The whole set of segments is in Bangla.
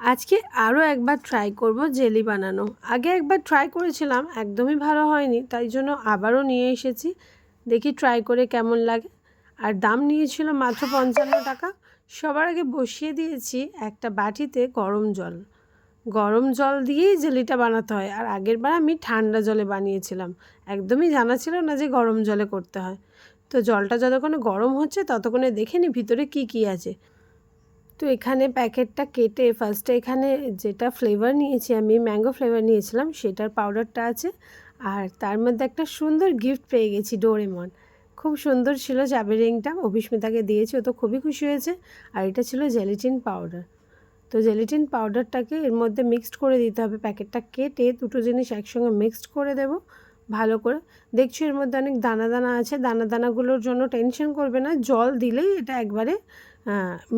আজকে আরও একবার ট্রাই করব জেলি বানানো। আগে একবার ট্রাই করেছিলাম, একদমই ভালো হয়নি, তাই জন্য আবারও নিয়ে এসেছি। দেখি ট্রাই করে কেমন লাগে। আর দাম নিয়েছিল মাত্র পঞ্চান্ন টাকা। সবার আগে বসিয়ে দিয়েছি একটা বাটিতে গরম জল। গরম জল দিয়েই জেলিটা বানাতে হয়। আর আগের বার আমি ঠান্ডা জলে বানিয়েছিলাম। একদমই জানা ছিল না যে গরম জলে করতে হয়। তো জলটা যতক্ষণে গরম হচ্ছে, ততক্ষণে দেখে নি ভিতরে কি কি আছে। তো এখানে প্যাকেটটা কেটে ফার্স্টে এখানে যেটা ফ্লেভার নিয়েছি, আমি ম্যাঙ্গো ফ্লেভার নিয়েছিলাম, সেটার পাউডারটা আছে। আর তার মধ্যে একটা সুন্দর গিফট পেয়ে গেছি ডোরেমন খুব সুন্দর ছিল চাবি রিংটা, অভিস্মিতাকে দিয়েছি, ও তো খুবই খুশি হয়েছে। আর এটা ছিল জেলিটিন পাউডার তো জেলিটিন পাউডারটাকে এর মধ্যে মিক্সড করে দিতে হবে, প্যাকেটটা কেটে দুটো জিনিস একসঙ্গে মিক্সড করে দেব, ভালো করে। দেখছি এর মধ্যে অনেক দানা দানা আছে, দানা দানাগুলোর জন্য টেনশন করবে না, জল দিলেই এটা একবারে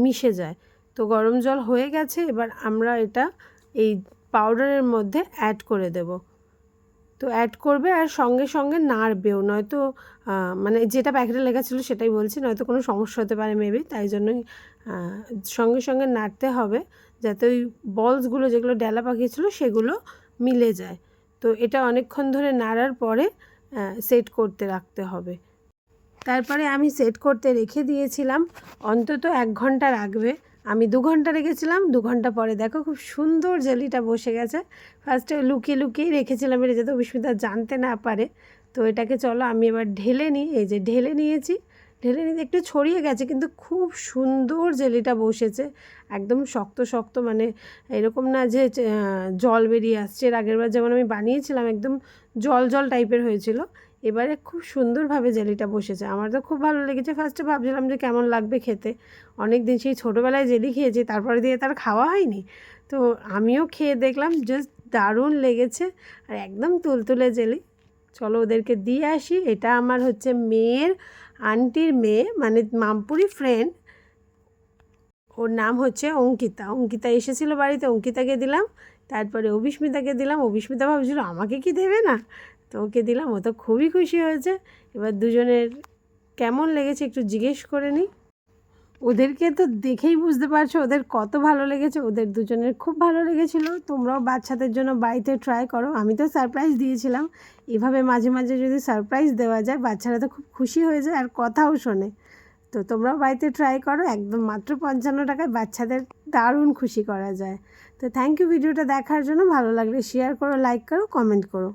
মিশে যায়। তো গরম জল হয়ে গেছে, এবার আমরা এটা এই পাউডারের মধ্যে অ্যাড করে দেব। তো অ্যাড করবে আর সঙ্গে সঙ্গে নাড়বেও, নয়তো মানে যেটা প্যাকেটে লেখা ছিল সেটাই বলছি, নয়তো কোনো সমস্যা হতে পারে মেবি তাই জন্যই সঙ্গে সঙ্গে নাড়তে হবে যাতে ওই বলসগুলো যেগুলো ডেলা পাকিয়েছিল সেগুলো মিলে যায়। তো এটা অনেকক্ষণ ধরে নাড়ার পরে সেট করতে রাখতে হবে। তারপরে আমি সেট করতে রেখে দিয়েছিলাম, অন্তত এক ঘণ্টা রাখবে। আমি দু ঘণ্টা রেখেছিলাম, দু ঘণ্টা পরে দেখো খুব সুন্দর জেলিটা বসে গেছে। ফার্স্টে লুকিয়ে লুকিয়েই রেখেছিলাম, এটা যাতে অবিস্মিতা জানতে না পারে। তো এটাকে চলো আমি এবার ঢেলে নিই, এই যে ঢেলে নিয়েছি। ঢেলে নিতে একটু ছড়িয়ে গেছে, কিন্তু খুব সুন্দর জেলিটা বসেছে। একদম শক্ত শক্ত মানে এরকম না যে জল বেরিয়ে আসছে। এর আগেরবার যেমন আমি বানিয়েছিলাম, একদম জল জল টাইপের হয়েছিল। এবারে খুব সুন্দরভাবে জেলিটা বসেছে। আমার তো খুব ভালো লেগেছে। ফার্স্টে ভাবছিলাম যে কেমন লাগবে খেতে। অনেক দিন সেই ছোটোবেলায় জেলি খেয়েছি, তারপরে দিয়ে তার খাওয়া হয়নি। তো আমিও খেয়ে দেখলাম জাস্ট দারুণ লেগেছে। আর একদম তুলতুলে জেলি। চলো ওদেরকে দিয়ে আসি। এটা আমার হচ্ছে মেয়ের আন্টির মেয়ে মানে মামপুরি ফ্রেন্ড ওর নাম হচ্ছে অঙ্কিতা। অঙ্কিতা এসেছিল বাড়িতে, অঙ্কিতাকে দিলাম। তারপরে অভিস্মিতাকে দিলাম অভিস্মিতা ভাবছিল আমাকে কি দেবে না? তো ওকে দিলাম, ও তো খুবই খুশি হয়েছে। এবার দুজনের কেমন লেগেছে একটু জিজ্ঞেস করে নিই। ওদেরকে তো দেখেই বুঝতে পারছ, ওদের কত ভালো লেগেছে, ওদের দুজনের খুব ভালো লেগেছিল। তোমরাও বাচ্চাদের জন্য বাড়িতে ট্রাই করো। আমি তো সারপ্রাইজ দিয়েছিলাম। এভাবে মাঝে মাঝে যদি সারপ্রাইজ দেওয়া যায়, বাচ্চারা তো খুব খুশি হয়ে যায় আর কথাও শোনে। তো তোমরাও বাড়িতে ট্রাই করো। একদম মাত্র পঞ্চান্ন টাকায় বাচ্চাদের দারুণ খুশি করা যায়। তো থ্যাংক ইউ ভিডিওটা দেখার জন্য ভালো লাগলে শেয়ার করো লাইক করো কমেন্ট করো।